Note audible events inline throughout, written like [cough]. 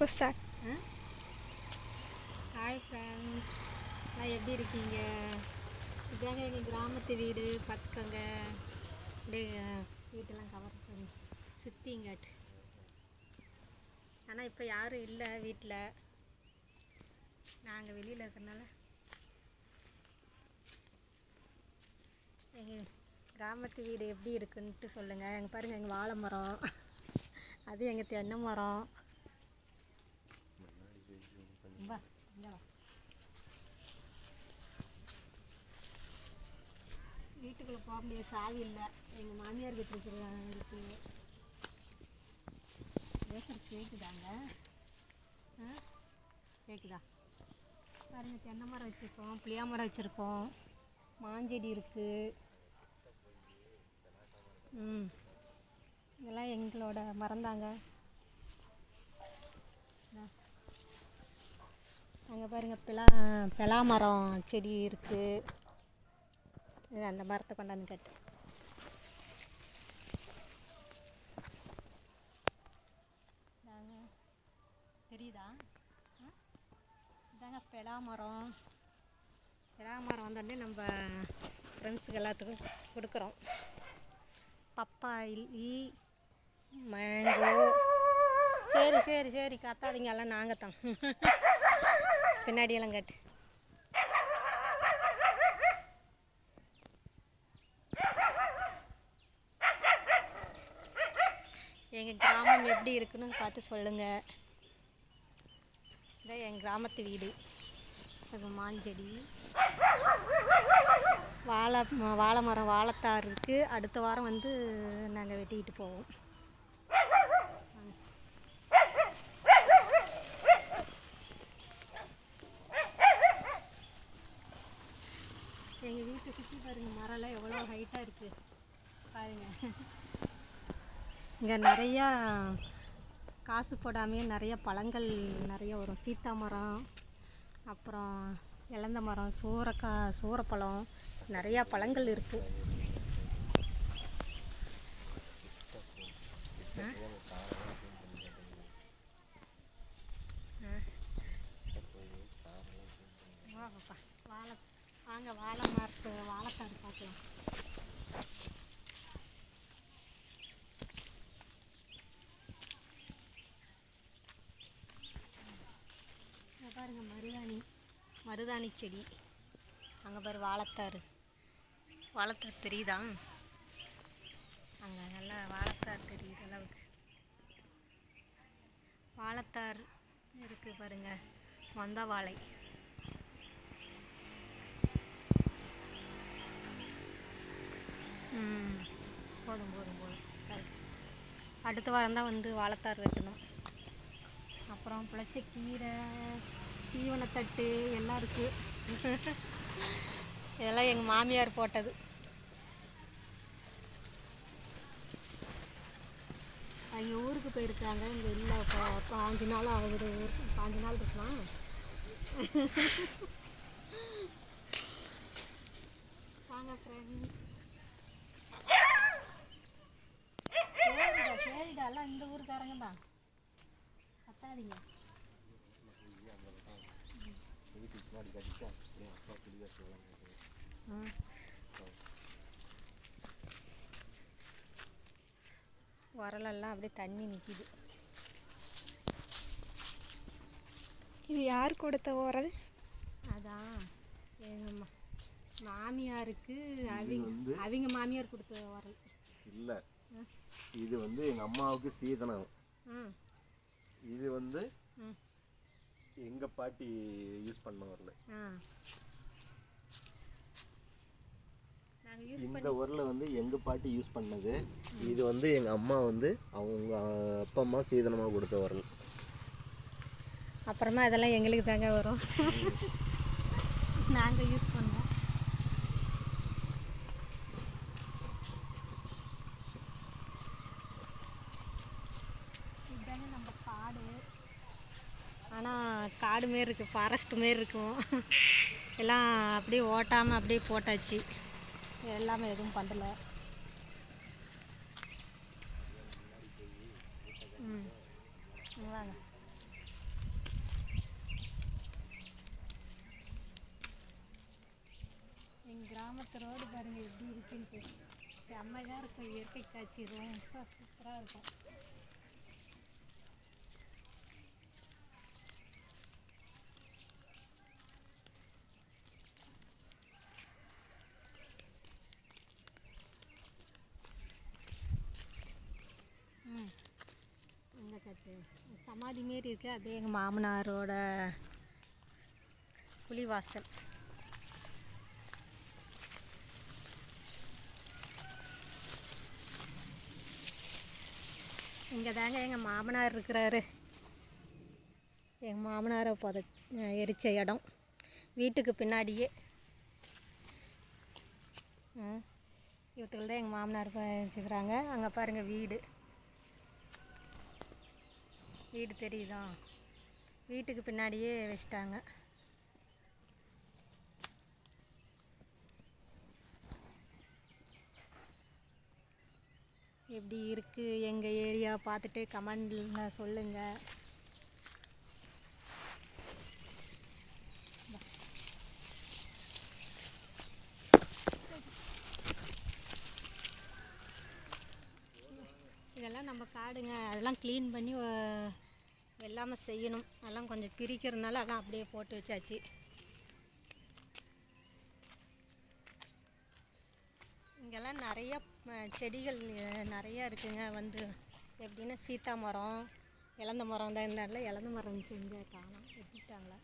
இப்போ start hi friends நான் எப்படி இருக்கீங்க? இதாங்க எங்கள் கிராமத்து வீடு பார்த்துக்கோங்க அப்படியே வீட்டெல்லாம் கவர் பண்ணி சுற்றிங்காட்டு ஆனால் இப்போ யாரும் இல்லை வீட்டில் நாங்கள் வெளியில் இருக்கிறனால எங்கள் கிராமத்து வீடு எப்படி இருக்குன்ட்டு சொல்லுங்கள் எங்கள் பாருங்கள் எங்கள் வாழை மரம். அது எங்கள் தென்னை மரம். வீட்டுக்குள்ளே போக முடியாது சாவி இல்லை. எங்கள் மாமியார் கிட்ட இருக்கிற இருக்கு. பேசுறது கேட்குதாங்க ஆ? கேட்குதா பாருங்க தென்னை மரம் வச்சுருக்கோம் புளியா மரம் வச்சுருக்கோம். மாஞ்செடி இருக்குது ம். இதெல்லாம் எங்களோட மரந்தாங்க அங்கே பாருங்கள் பிலா பிலா மரம் செடி இருக்குது அந்த மரத்தை கொண்டாந்து கட்டு. தெரியுதா? இதாங்க பிலா மரம். பிலா மரம் வந்தோடனே நம்ம ஃப்ரெண்ட்ஸுக்கு எல்லாத்துக்கும் கொடுக்குறோம். பப்பாயி மேங்கோ. சரி சரி சரி கத்தாதீங்க. எல்லாம் நாங்கள் தான் [laughs] பின்னாடி எல்லாம் கட்டு. எங்கள் கிராமம் எப்படி இருக்குன்னு பார்த்து சொல்லுங்கள் இதான் எங்கள் கிராமத்து வீடு. அது மாஞ்செடி. வாழை வாழை மரம் வாழைத்தார் இருக்குது அடுத்த வாரம் வந்து நாங்கள் வெட்டிக்கிட்டு போவோம். எங்கள் சுற்றி பாருங்கள் மரம்லாம் எவ்வளோ ஹைட்டாக இருக்குது பாருங்கள் இங்கே நிறையா காசு போடாமையே நிறைய பழங்கள் நிறைய வரும். சீத்தா மரம் அப்புறம் இலந்த மரம் சூறக்கா சூரப்பழம் நிறையா பழங்கள் இருக்குது வாங்க வாழை மரத்து வாழைக்காடு பார்க்கலாம். இங்க பாருங்க மருதாணி மருதாணி செடி. அங்கே பாரு வாழைத்தாரு வாழைத்தார் தெரியுதா? அங்கே நல்லா வாழைத்தார் தெரியுது அளவுக்கு. வாழைத்தார் இருக்குது பாருங்க மொந்த வாழை. போதும் போதும் போதும். அடுத்த வாரம் தான் வந்து வாழைத்தார் வெட்டணும் அப்புறம் பிழைச்ச கீரை தீவனத்தட்டு எல்லாம் இருக்குது இதெல்லாம் எங்கள் மாமியார் போட்டது. அவங்க ஊருக்கு போயிருக்காங்க. இங்கே இல்லை. இப்போ பாஞ்சு நாள் ஆகுது. ஊருக்கு பாஞ்சு நாள் இருக்கலாம். வாங்க ஃப்ரெண்ட்ஸ் சரிடா எல்லாம் இந்த ஊருக்காரங்க தான். கத்தாதீங்க. உரலெல்லாம் அப்படியே தண்ணி நிற்கிது இது யார் கொடுத்த ஓரல்? அதான். எங்கள் மாமியாருக்கு அவங்க அவங்க மாமியார் கொடுத்த உரல் இல்லை. இது வந்து எங்கள் அம்மாவுக்கு சீதனம். இது வந்து எங்கள் பாட்டி யூஸ் பண்ண வரல இந்த உரலை வந்து எங்கள் பாட்டி யூஸ் பண்ணது. இது வந்து எங்கள் அம்மா வந்து அவங்க அப்பா அம்மா சீதனமாக கொடுத்த உரல். அப்புறமா இதெல்லாம் எங்களுக்கு தாங்க வரும். நாங்கள் யூஸ் பண்ணுவோம் காடு. ஆனால் காடு மாரி இருக்குது ஃபாரஸ்ட் மாரி இருக்கும். எல்லாம் அப்படியே ஓட்டாமல் அப்படியே போட்டாச்சு. எல்லாமே எதுவும் பண்ணல. ம். வாங்க. எங்கள் கிராமத்து ரோடு பாருங்கள் எப்படி இருக்குன்னு சொல்லி செம்மையாக இருக்கும் இயற்கை காட்சி ரொம்ப சூப்பராக இருக்கும். சமாதி மாரி இருக்குது அது எங்கள் மாமனாரோட புலிவாசல். இங்கே தாங்க எங்கள் மாமனார் இருக்கிறாரு. எங்கள் மாமனாரை புத எரித்த இடம். வீட்டுக்கு பின்னாடியே. இவத்துக்கள் தான் எங்கள் மாமனார் வச்சுக்கிறாங்க. அங்கே பாருங்கள் வீடு. வீடு தெரியுதா? வீட்டுக்கு பின்னாடியே வச்சிட்டாங்க. எப்படி இருக்குது எங்கள் ஏரியா? பார்த்துட்டு கமெண்டில் சொல்லுங்கள் இதெல்லாம் நம்ம காடுங்க அதெல்லாம் க்ளீன் பண்ணி அஹ், எல்லாமே செய்யணும். அதெல்லாம் கொஞ்சம் பிரிக்கிறதுனால அதெல்லாம் அப்படியே போட்டு வச்சாச்சு. இங்கெல்லாம் நிறைய செடிகள் நிறையா இருக்குங்க. வந்து எப்படின்னா சீத்தா மரம் இலந்த மரம் தான் இந்த இடத்துல இலந்த மரம் இருந்துச்சு. இங்கே காணும். வெட்டிட்டாங்களா?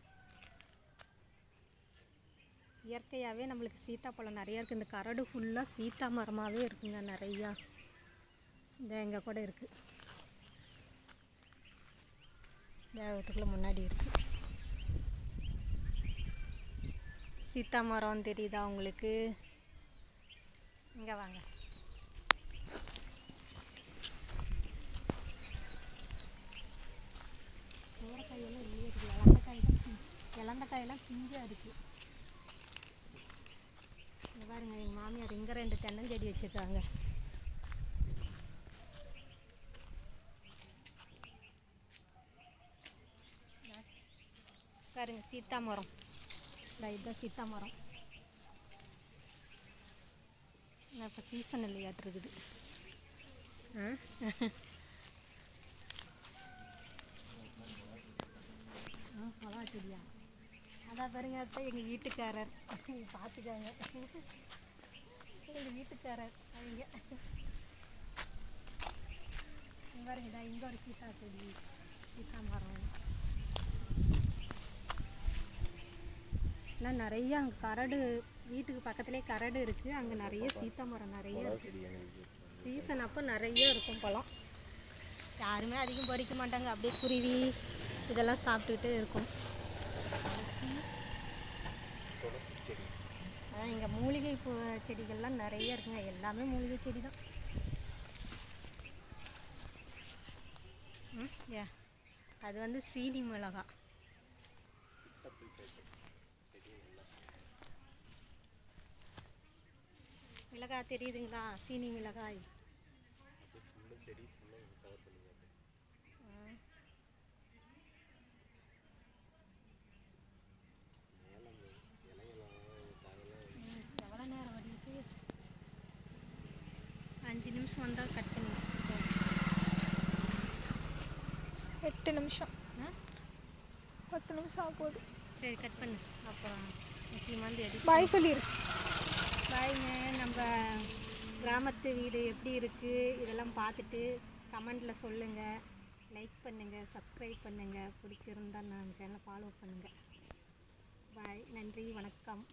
இயற்கையாகவே நம்மளுக்கு சீத்தாப்பழம் நிறையா இருக்குது இந்த கரடு ஃபுல்லாக சீத்தா மரமாகவே இருக்குங்க நிறையா. இந்த எங்கே கூட இருக்குது தேவத்துக்குள்ளே முன்னாடி இருக்குது சீத்தா மரம் தெரியுதா உங்களுக்கு? இங்கே வாங்க. சோரக்காயெல்லாம் இருக்குது இலந்த காய் காயெல்லாம் பிஞ்சாக இருக்குது பாருங்க எங்கள் மாமியார் இங்கே ரெண்டு தென்னஞ்செடி வச்சுருக்காங்க. பாருங்க சீத்தா மரம் இந்த இதுதான் சீத்தா மரம் இப்போ சீசன் இல்லையாட்டிருக்குது ஆ? ஆ பலா செடியா? அதான் பாருங்க அதான் எங்கள் வீட்டுக்காரர். பார்த்துக்காங்க எங்கள் வீட்டுக்காரர் அவங்க இங்க பாருங்க இங்கே ஒரு சீத்தா செடி சீத்தா மரம் ஆனால் நிறைய அங்கே கரடு வீட்டுக்கு பக்கத்துலேயே கரடு இருக்குது அங்கே நிறைய சீத்தா மரம் நிறைய இருக்குது சீசன் அப்போ நிறைய இருக்கும் பழம் யாருமே அதிகம் பறிக்க மாட்டாங்க. அப்படியே குருவி இதெல்லாம் சாப்பிட்டுட்டு இருக்கும். துளசி செடி அதான் இங்கே மூலிகை பூ செடிகள்லாம் நிறைய இருக்குங்க. எல்லாமே மூலிகை செடி தான் ஏ அது வந்து சீனி மிளகா. மிளகாய் தெரியுதுங்களா? சீனி மிளகாய். எவ்வளோ நேரம் வடியுது அஞ்சு நிமிஷம் வந்தால் கட் பண்ணுங்க எட்டு நிமிஷம். பத்து நிமிஷம் ஆக போகுது. சரி கட் பண்ணு. அப்புறம் முக்கியமானது எடி பாய் சொல்லிடு பாய்ங்க நம்ம கிராமத்து வீடு எப்படி இருக்குது இதெல்லாம் பார்த்துட்டு கமெண்டில் சொல்லுங்கள் லைக் பண்ணுங்கள் சப்ஸ்கிரைப் பண்ணுங்கள் பிடிச்சிருந்தா நான் சேனலை ஃபாலோ பண்ணுங்கள் பாய் நன்றி வணக்கம்.